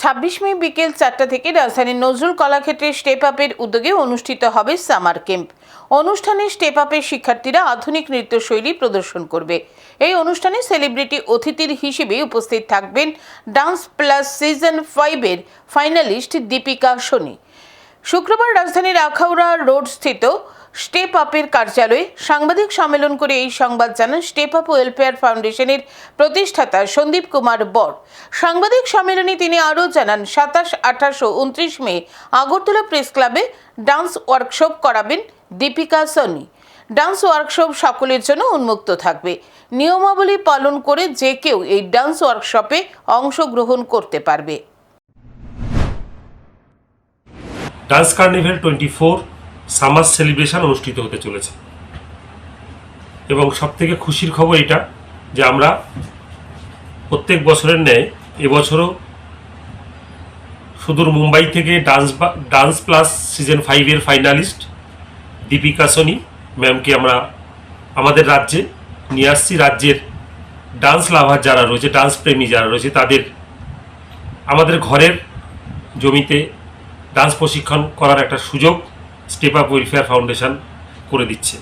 ছাব্বিশ মে বিকেল চারটা থেকে রাজধানীর নজরুল কলাক্ষেত্রে স্টেপ আপের উদ্যোগে অনুষ্ঠিত হবে সামার ক্যাম্প অনুষ্ঠানে স্টেপ আপের শিক্ষার্থীরা আধুনিক নৃত্যশৈলী প্রদর্শন করবে। এই অনুষ্ঠানে সেলিব্রিটি অতিথির হিসেবে উপস্থিত থাকবেন ডান্স প্লাস সিজন ফাইভের ফাইনালিস্ট দীপিকা সোনি। শুক্রবার রাজধানীর আখাউড়া রোড স্থিত স্টেপ আপের কার্যালয়ে সাংবাদিক সম্মেলন করে এই সংবাদ জানান স্টেপ আপ ওয়েলফেয়ার ফাউন্ডেশনের প্রতিষ্ঠাতা সন্দীপ কুমার বর। সাংবাদিক সম্মেলনে তিনি আরও জানান, সাতাশ, আঠাশ ও উনত্রিশ মে আগরতলা প্রেস ক্লাবে ডান্স ওয়ার্কশপ করাবেন দীপিকা সনি। ডান্স ওয়ার্কশপ সকলের জন্য উন্মুক্ত থাকবে। নিয়মাবলী পালন করে যে কেউ এই ডান্স ওয়ার্কশপে অংশগ্রহণ করতে পারবে। Dance carnival twenty four summer celebration অনুষ্ঠিত হতে চলেছে। এবং সবথেকে খুশির খবর এটা যে আমরা প্রত্যেক বছরের ন্যায় এবছরও সুদূর মুম্বাই থেকে ডান্স ডান্স প্লাস সিজন ফাইভের ফাইনালিস্ট দীপিকা সোনি ম্যামকে আমরা আমাদের রাজ্যে নিয়ে আসছি। রাজ্যের ডান্স লাভার যারা রয়েছে, ডান্স প্রেমী যারা রয়েছে, তাদের আমাদের ঘরের জমিতে ডান্স প্রশিক্ষণ করার একটা সুযোগ স্টেপ আপ ওয়েলফেয়ার ফাউন্ডেশন করে দিচ্ছে।